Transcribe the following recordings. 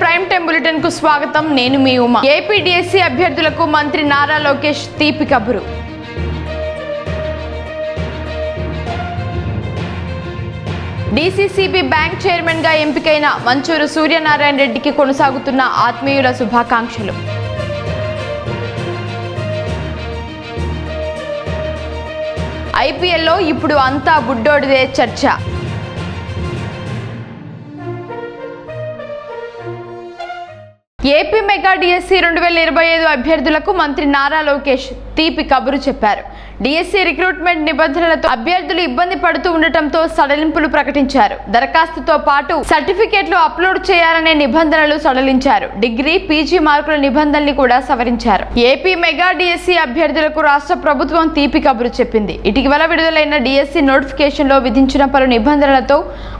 Prime time బులెటిన్కు స్వాగతం. నేను మీ Uma. APDSC అభ్యర్థులకు మంత్రి నారా లోకేష్ తీపి కబురు డీసీసీబీ బ్యాంక్ చైర్మన్గా ఎంపికైన మంచూరు సూర్యనారాయణ రెడ్డికి కొనసాగుతున్న ఆత్మీయుల శుభాకాంక్షలు. ఐపీఎల్లో ఇప్పుడు అంతా బుడ్డోడిదే చర్చ. ఏపీ మెగా డిఎస్సి రెండు వేల ఇరవై ఐదు అభ్యర్థులకు మంత్రి నారా లోకేష్ తీపి కబురు చెప్పారు. డిఎస్సీ రిక్రూట్మెంట్ నిబంధనలతో అభ్యర్థులు ఇబ్బంది పడుతూ ఉండటంతో సడలింపులు ప్రకటించారు. దరఖాస్తుతో పాటు సర్టిఫికేట్లు అప్లోడ్ చేయాలనే నిబంధనలు సడలించారు. డిగ్రీ పీజీ మార్కుల నిబంధనల్ని కూడా సవరించారు. ఏపీ మెగా డిఎస్సీ అభ్యర్థులకు రాష్ట్ర ప్రభుత్వం తీపి కబురు చెప్పింది. ఇటీవల విడుదలైన డిఎస్సి నోటిఫికేషన్లో విధించిన పలు నిబంధనలతో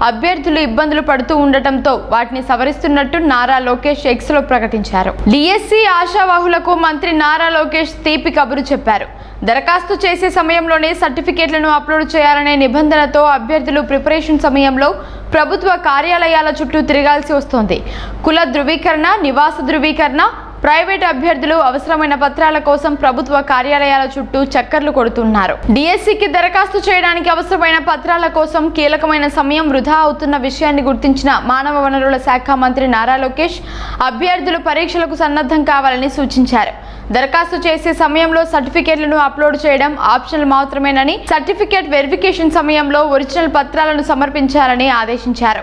అభ్యర్థులు ఇబ్బందులు పడుతూ ఉండటంతో వాటిని సవరిస్తున్నట్టు నారా లోకేష్ ఎక్స్లో ప్రకటించారు. డిఎస్సీ ఆశావాహులకు మంత్రి నారా లోకేష్ తీపి కబురు చెప్పారు. దరఖాస్తు చేసే సమయంలోనే సర్టిఫికేట్లను అప్లోడ్ చేయాలనే నిబంధనతో అభ్యర్థులు ప్రిపరేషన్ సమయంలో ప్రభుత్వ కార్యాలయాల చుట్టూ తిరగాల్సి వస్తోంది. కుల ధృవీకరణ నివాస ధృవీకరణ ప్రైవేట్ అభ్యర్థులు అవసరమైన పత్రాల కోసం ప్రభుత్వ కార్యాలయాల చుట్టూ చక్కర్లు కొడుతున్నారు. డిఎస్సికి దరఖాస్తు చేయడానికి అవసరమైన పత్రాల కోసం కీలకమైన సమయం వృధా అవుతున్న విషయాన్ని గుర్తించిన మానవ వనరుల శాఖ మంత్రి నారా లోకేష్ అభ్యర్థులు పరీక్షలకు సన్నద్ధం కావాలని సూచించారు. దరఖాస్తు చేసే సమయంలో సర్టిఫికేట్లను అప్లోడ్ చేయడం ఆప్షనల్ మాత్రమేనని సర్టిఫికేట్ వెరిఫికేషన్ సమయంలో ఒరిజినల్ పత్రాలను సమర్పించాలని ఆదేశించారు.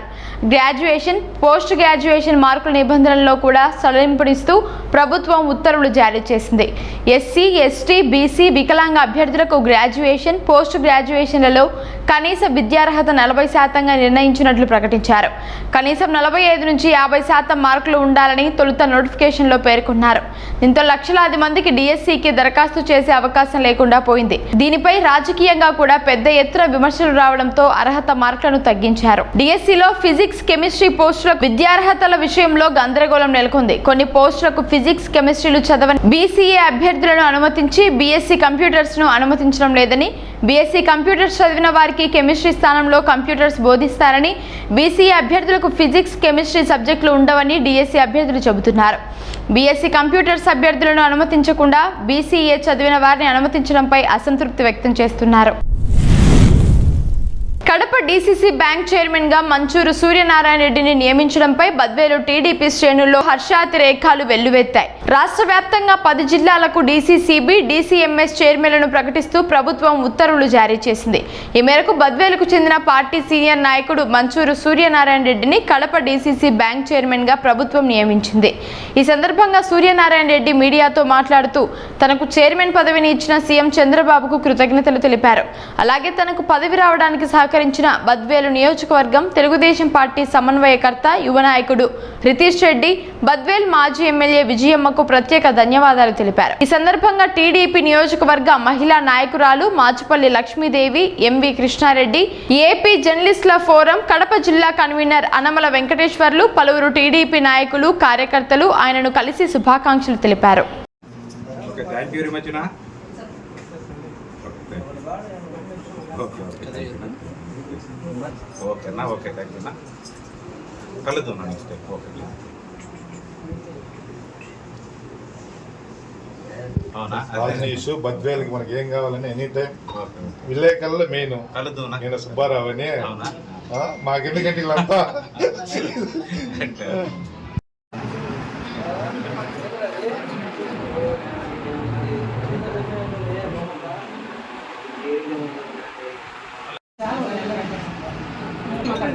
గ్రాడ్యుయేషన్ పోస్ట్ గ్రాడ్యుయేషన్ మార్కుల నిబంధనల్లో కూడా సడలింపునిస్తూ ప్రభుత్వం ఉత్తర్వులు జారీ చేసింది. ఎస్సీ ఎస్టీ బీసీ వికలాంగ అభ్యర్థులకు గ్రాడ్యుయేషన్ పోస్ట్ గ్రాడ్యుయేషన్లలో కనీస విద్యార్హత నలభై శాతంగా నిర్ణయించినట్లు ప్రకటించారు. కనీసం నలభై ఐదు నుంచి యాభై శాతం మార్కులు ఉండాలని తొలుత నోటిఫికేషన్లో పేర్కొన్నారు. దీంతో లక్షలాది మందికి డిఎస్సికి దరఖాస్తు చేసే అవకాశం లేకుండా పోయింది. దీనిపై రాజకీయంగా కూడా పెద్ద ఎత్తున విమర్శలు రావడంతో అర్హత మార్కులను తగ్గించారు. డిఎస్సిలో ఫిజిక్స్ కెమిస్ట్రీ పోస్టుల విద్యార్హతల విషయంలో గందరగోళం నెలకొంది. కొన్ని పోస్టులకు ఫిజిక్స్ కెమిస్ట్రీలు చదవని బీసీఏ అభ్యర్థులను అనుమతించి బీఎస్సీ కంప్యూటర్స్ను అనుమతించడం లేదని బీఎస్సీ కంప్యూటర్స్ చదివిన వారికి కెమిస్ట్రీ స్థానంలో కంప్యూటర్స్ బోధిస్తారని బీసీఏ అభ్యర్థులకు ఫిజిక్స్ కెమిస్ట్రీ సబ్జెక్టులు ఉండవని డిఎస్సీ అభ్యర్థులు చెబుతున్నారు. బీఎస్సీ కంప్యూటర్స్ అభ్యర్థులను అనుమతించకుండా బీసీఏ చదివిన వారిని అనుమతించడంపై అసంతృప్తి వ్యక్తం చేస్తున్నారు. కడప డీసీసీ బ్యాంక్ చైర్మన్గా మంచూరు సూర్యనారాయణ రెడ్డిని నియమించడంపై బద్వేలు టీడీపీ శ్రేణుల్లో హర్షాతిరేకాలు వెల్లువెత్తాయి. రాష్ట్ర వ్యాప్తంగా పది జిల్లాలకు డీసీసీబీ డీసీఎంఎస్ చైర్మన్లను ప్రకటిస్తూ ప్రభుత్వం ఉత్తర్వులు జారీ చేసింది. ఈ మేరకు బద్వేలుకు చెందిన పార్టీ సీనియర్ నాయకుడు మంచూరు సూర్యనారాయణ రెడ్డిని కడప డీసీసీ బ్యాంక్ చైర్మన్గా ప్రభుత్వం నియమించింది. ఈ సందర్భంగా సూర్యనారాయణ రెడ్డి మీడియాతో మాట్లాడుతూ తనకు చైర్మన్ పదవిని ఇచ్చిన సీఎం చంద్రబాబుకు కృతజ్ఞతలు తెలిపారు. అలాగే తనకు పదవి రావడానికి సహకరించిన బద్వేలు నియోజకవర్గం తెలుగుదేశం పార్టీ సమన్వయకర్త యువ నాయకుడు రితీష్ రెడ్డి బద్వేల్ మాజీ ఎమ్మెల్యే విజయమ్మకు ప్రత్యేక ధన్యవాదాలు తెలిపారు. ఈ సందర్భంగా టీడీపీ నియోజకవర్గ మహిళా నాయకురాలు మాచుపల్లి లక్ష్మీదేవి ఎంవి కృష్ణారెడ్డి ఏపీ జర్నలిస్టుల ఫోరం కడప జిల్లా కన్వీనర్ అనమల వెంకటేశ్వర్లు పలువురు టీడీపీ నాయకులు కార్యకర్తలు ఆయనను కలిసి శుభాకాంక్షలు తెలిపారు. Okay thank you very much నా ఓకే ఓకే ఓకేనా ఓకే థ్యాంక్ యూ నా కలుద్దాం నా నెక్స్ట్ టైం ఓకే అవునా రాజనీష్ బద్వేలకి మనకి ఏం కావాలని ఎనీ టైం ఓకే విలేకరులు మెయిన్ కలుద్దాం నా నేను సుబ్బారావు అని అవునా ఆ, మాకెందుకంటే వీళ్ళంతా అంటే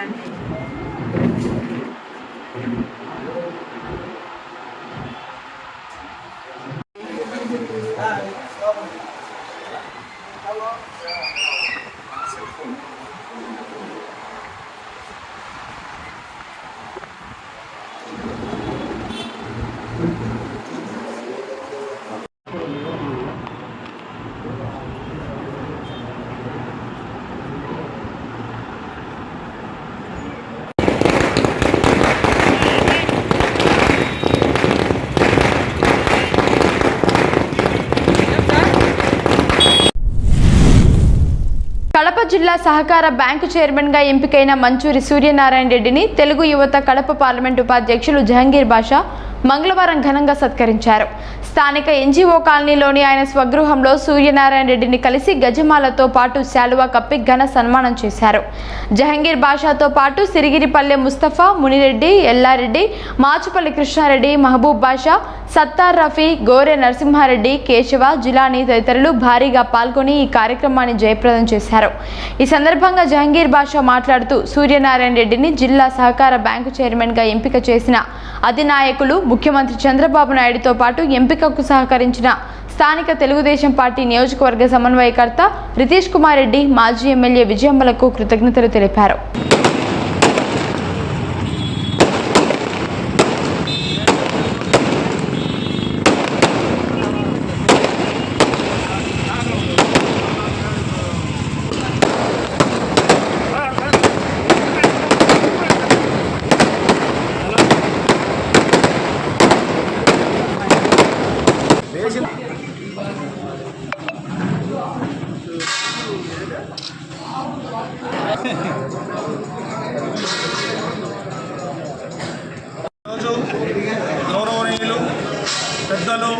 efendim. జిల్లా సహకార బ్యాంకు చైర్మన్గా ఎంపికైన మంచూరి సూర్యనారాయణ రెడ్డిని తెలుగు యువత కడప పార్లమెంటు ఉపాధ్యక్షులు జహంగీర్ బాషా మంగళవారం ఘనంగా సత్కరించారు. స్థానిక ఎన్జీఓ కాలనీలోని ఆయన స్వగృహంలో సూర్యనారాయణ రెడ్డిని కలిసి గజమాలతో పాటు శాలువా కప్పి ఘన సన్మానం చేశారు. జహంగీర్ బాషాతో పాటు సిరిగిరిపల్లె ముస్తఫా మునిరెడ్డి ఎల్లారెడ్డి మాచుపల్లి కృష్ణారెడ్డి మహబూబ్ బాషా సత్తార్ రఫీ గోరె నరసింహారెడ్డి కేశవ జిలానీ తదితరులు భారీగా పాల్గొని ఈ కార్యక్రమాన్ని జయప్రదం చేశారు. ఈ సందర్భంగా జహంగీర్ బాషా మాట్లాడుతూ సూర్యనారాయణ రెడ్డిని జిల్లా సహకార బ్యాంకు చైర్మన్గా ఎంపిక చేసిన అధినాయకులు ముఖ్యమంత్రి చంద్రబాబు నాయుడుతో పాటు ఎంపికకు సహకరించిన స్థానిక తెలుగుదేశం పార్టీ నియోజకవర్గ సమన్వయకర్త రితీష్ కుమార్ రెడ్డి మాజీ ఎమ్మెల్యే విజయమ్మలకు కృతజ్ఞతలు తెలిపారు. రోజు గౌరవనీయులు పెద్దలు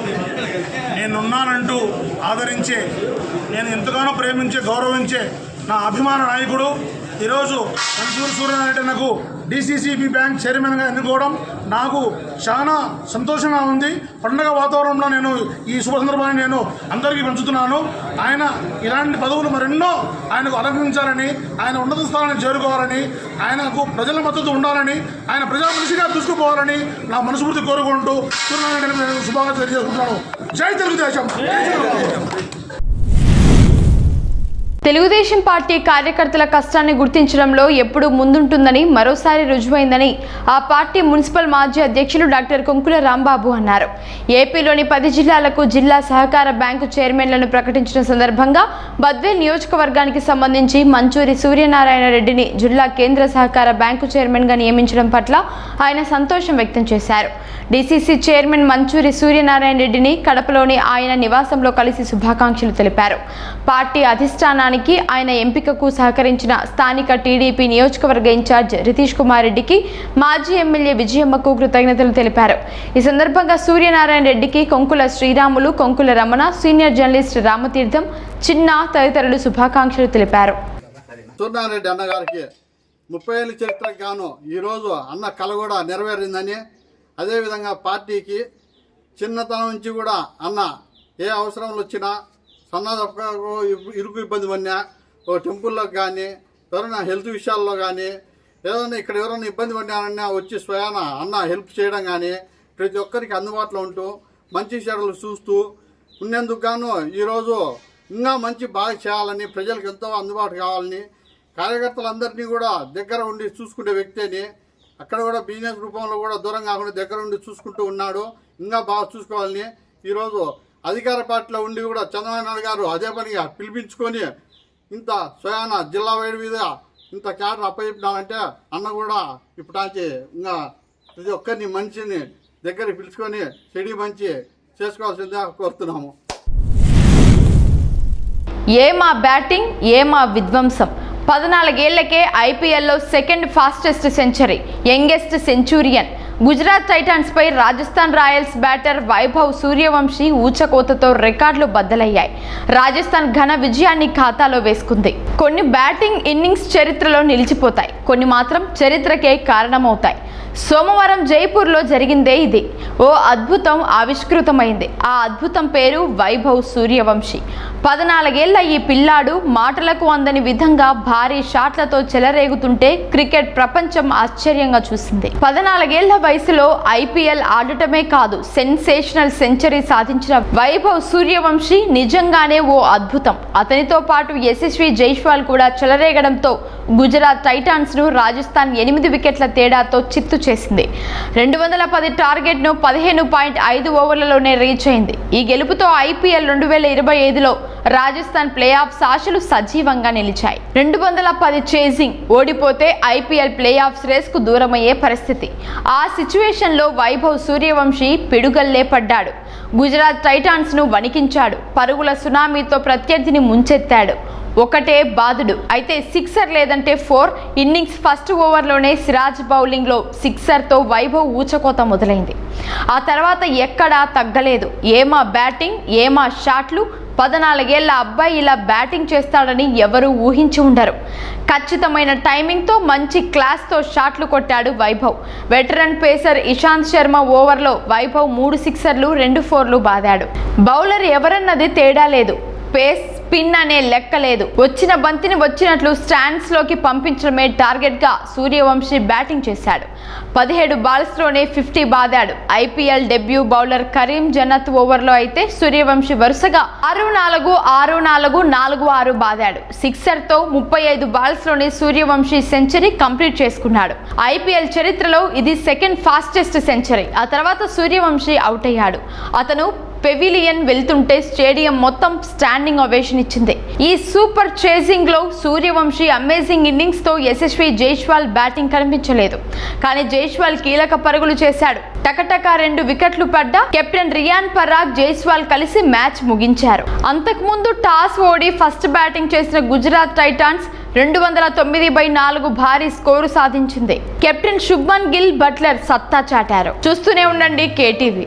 నేనున్నానంటూ ఆదరించే నేను ఎంతగానో ప్రేమించే గౌరవించే నా అభిమాన నాయకుడు ఈరోజు మంచూరు సూర్యనారాయణ నాకు డిసిసిబి బ్యాంక్ చైర్మన్గా ఎన్నుకోవడం నాకు చాలా సంతోషంగా ఉంది. పండగ వాతావరణంలో నేను ఈ శుభ సందర్భాన్ని నేను అందరికీ పంచుతున్నాను. ఆయన ఇలాంటి పదవులు మరెన్నో ఆయనకు అలంకరించాలని ఆయన ఉన్నత స్థానాన్ని చేరుకోవాలని ఆయనకు ప్రజల మద్దతు ఉండాలని ఆయన ప్రజా చూసుకుపోవాలని నా మనస్ఫూర్తి కోరుకుంటూ సూర్యనారాయణ నేను శుభాకాంక్షలు తెలియజేసుకుంటున్నాను. జై తెలుగుదేశం జై తెలుగుదేశం! తెలుగుదేశం పార్టీ కార్యకర్తల కష్టాన్ని గుర్తించడంలో ఎప్పుడూ ముందుంటుందని మరోసారి రుజువైందని ఆ పార్టీ మున్సిపల్ మాజీ అధ్యక్షులు డాక్టర్ కొంకుల రాంబాబు అన్నారు. ఏపీలోని పది జిల్లాలకు జిల్లా సహకార బ్యాంకు చైర్మన్లను ప్రకటించిన సందర్భంగా బద్వేల్ నియోజకవర్గానికి సంబంధించి మంచూరి సూర్యనారాయణ రెడ్డిని జిల్లా కేంద్ర సహకార బ్యాంకు చైర్మన్గా నియమించడం పట్ల ఆయన సంతోషం వ్యక్తం చేశారు. డీసీసీ చైర్మన్ మంచూరి సూర్యనారాయణ రెడ్డిని కడపలోని ఆయన నివాసంలో కలిసి శుభాకాంక్షలు తెలిపారు. పార్టీ అధిష్టానానికి ఆయన ఎంపికకు సహకరించిన స్థానిక టీడీపీ నియోజకవర్గ ఇన్ఛార్జ్ రితీష్ కుమార్ రెడ్డికి మాజీ ఎమ్మెల్యే విజయమ్మకు కృతజ్ఞతలు తెలిపారు. ఈ సందర్భంగా సూర్యనారాయణ రెడ్డికి కొంకుల శ్రీరాములు కొంకుల రమణ సీనియర్ జర్నలిస్ట్ రామతీర్థం చిన్న తదితరులు శుభాకాంక్షలు తెలిపారు. సూర్యారెడ్డి అన్నగారికి ముప్పై ఏళ్ళ చరిత్రకు గాను ఈరోజు అన్న కళ కూడా నెరవేరిందని అదేవిధంగా పార్టీకి చిన్నతనం నుంచి కూడా అన్న ఏ అవసరంలో వచ్చినా సన్నదప్పకు ఇరుకు ఇబ్బంది పడినా ఓ టెంపుల్లోకి కానీ ఎవరైనా హెల్త్ విషయాల్లో కానీ ఏదైనా ఇక్కడ ఎవరైనా ఇబ్బంది పడినారన్నా వచ్చి స్వయాన అన్న హెల్ప్ చేయడం కానీ ప్రతి ఒక్కరికి అందుబాటులో ఉంటూ మంచి చెడులు చూస్తూ ఉన్నందుకు గాను ఈరోజు ఇంకా మంచి బాగా చేయాలని ప్రజలకు ఎంతో అందుబాటు కావాలని కార్యకర్తలందరినీ కూడా దగ్గర ఉండి చూసుకునే వ్యక్తిని అక్కడ కూడా బిజినెస్ రూపంలో కూడా దూరం కాకుండా దగ్గర ఉండి చూసుకుంటూ ఉన్నాడు. ఇంకా బాగా చూసుకోవాలని ఈరోజు అధికార పార్టీలో ఉండి కూడా చంద్రబాబు నాయుడు గారు అదే పనిగా పిలిపించుకొని ఇంత స్వయాన జిల్లా వైడ్ మీద ఇంత క్యాడర్ అప్పచెప్పినారంటే అన్న కూడా ఇప్పటికి ఇంకా ప్రతి ఒక్కరిని మనిషిని దగ్గర పిలుచుకొని చెడి మంచి చేసుకోవాల్సిందిగా కోరుతున్నాము. ఏ మా బ్యాటింగ్ ఏ మా విధ్వంసం. పద్నాలుగేళ్ళకే ఐపీఎల్లో second fastest century youngest centurion. Gujarat Titans పై రాజస్థాన్ రాయల్స్ బ్యాటర్ వైభవ్ సూర్యవంశీ ఊచకోతతో రికార్డులు బద్దలయ్యాయి. రాజస్థాన్ ఘన విజయాన్ని ఖాతాలో వేసుకుంది. కొన్ని బ్యాటింగ్ ఇన్నింగ్స్ చరిత్రలో నిలిచిపోతాయి. కొన్ని మాత్రం చరిత్రకే కారణమవుతాయి. సోమవారం జైపూర్లో జరిగిందే ఇది. ఓ అద్భుతం ఆవిష్కృతమైంది. ఆ అద్భుతం పేరు వైభవ్ సూర్యవంశీ. పద్నాలుగేళ్ళ ఈ పిల్లాడు మాటలకు అందని విధంగా భారీ షాట్లతో చెలరేగుతుంటే క్రికెట్ ప్రపంచం ఆశ్చర్యంగా చూసింది. పద్నాలుగేళ్ళ వయసులో ఐపీఎల్ ఆడటమే కాదు సెన్సేషనల్ సెంచరీ సాధించిన వైభవ్ సూర్యవంశీ నిజంగానే ఓ అద్భుతం. అతనితో పాటు యశస్వి జైష్వాల్ కూడా చెలరేగడంతో గుజరాత్ టైటాన్స్ను రాజస్థాన్ ఎనిమిది వికెట్ల తేడాతో చిత్తు చేసింది. రెండు వందల పది టార్గెట్ను పదిహేను పాయింట్ ఐదు ఓవర్లలోనే రీచ్ అయింది. ఈ గెలుపుతో ఐపీఎల్ రెండు వేల ఇరవై ఐదులో రాజస్థాన్ ప్లే ఆఫ్స్ ఆశలు సజీవంగా నిలిచాయి. రెండు వందల పది చేజింగ్ ఓడిపోతే ఐపీఎల్ ప్లే ఆఫ్స్ రేస్కు దూరమయ్యే పరిస్థితి. ఆ సిచ్యువేషన్లో వైభవ్ సూర్యవంశీ పిడుగల్లే పడ్డాడు. గుజరాత్ టైటాన్స్ను వణికించాడు. పరుగుల సునామీతో ప్రత్యర్థిని ముంచెత్తాడు. ఒకటే బాదుడు. అయితే సిక్సర్ లేదంటే ఫోర్ ఇన్నింగ్స్ ఫస్ట్ ఓవర్లోనే సిరాజ్ బౌలింగ్లో సిక్సర్తో వైభవ్ ఊచకోత మొదలైంది. ఆ తర్వాత ఎక్కడా తగ్గలేదు. ఏమా బ్యాటింగ్ ఏమా షాట్లు పద్నాలుగేళ్ళ అబ్బాయి ఇలా బ్యాటింగ్ చేస్తాడని ఎవరూ ఊహించి ఉండరు. ఖచ్చితమైన టైమింగ్తో మంచి క్లాస్తో షాట్లు కొట్టాడు వైభవ్. వెటరన్ పేసర్ ఇషాంత్ శర్మ ఓవర్లో వైభవ్ మూడు సిక్సర్లు రెండు ఫోర్లు బాదాడు. బౌలర్ ఎవరన్నది తేడా లేదు. పేస్ స్పిన్ అనే లెక్క లేదు. వచ్చిన బంతిని వచ్చినట్లు స్టాండ్స్లోకి పంపించడమే టార్గెట్గా సూర్యవంశీ బ్యాటింగ్ చేశాడు. పదిహేడు బాల్స్లోనే fifty బాదాడు. IPL debut bowler Karim Janat ఓవర్లో అయితే సూర్యవంశీ వరుసగా ఆరు నాలుగు ఆరు నాలుగు నాలుగు ఆరు బాదాడు. సిక్సర్తో ముప్పై ఐదు బాల్స్లోనే సూర్యవంశీ సెంచరీ కంప్లీట్ చేసుకున్నాడు. ఐపీఎల్ చరిత్రలో ఇది సెకండ్ ఫాస్టెస్ట్ సెంచరీ. ఆ తర్వాత సూర్యవంశీ అవుట్ అయ్యాడు. అతను పెవిలియన్ వెళ్తుంటే స్టేడియం మొత్తం స్టాండింగ్ ఒవేషన్ ఇచ్చింది. ఈ సూపర్ చేసింగ్లో సూర్యవంశీ అమేజింగ్ ఇన్నింగ్స్తో యశస్వి జైష్వాల్ బ్యాటింగ్ కనిపించలేదు. కానీ జైష్వాల్ కీలక పరుగులు చేశాడు. టకటక రెండు వికెట్లు పడ్డ కెప్టెన్ రియాన్ పరాగ్ జైస్వాల్ కలిసి మ్యాచ్ ముగించారు. అంతకుముందు టాస్ ఓడి ఫస్ట్ బ్యాటింగ్ చేసిన గుజరాత్ టైటాన్స్ రెండు వందల తొమ్మిది బై నాలుగు భారీ స్కోరు సాధించింది. కెప్టెన్ శుభ్మన్ గిల్ బట్లర్ సత్తా చాటారు. చూస్తూనే ఉండండి కేటీవీ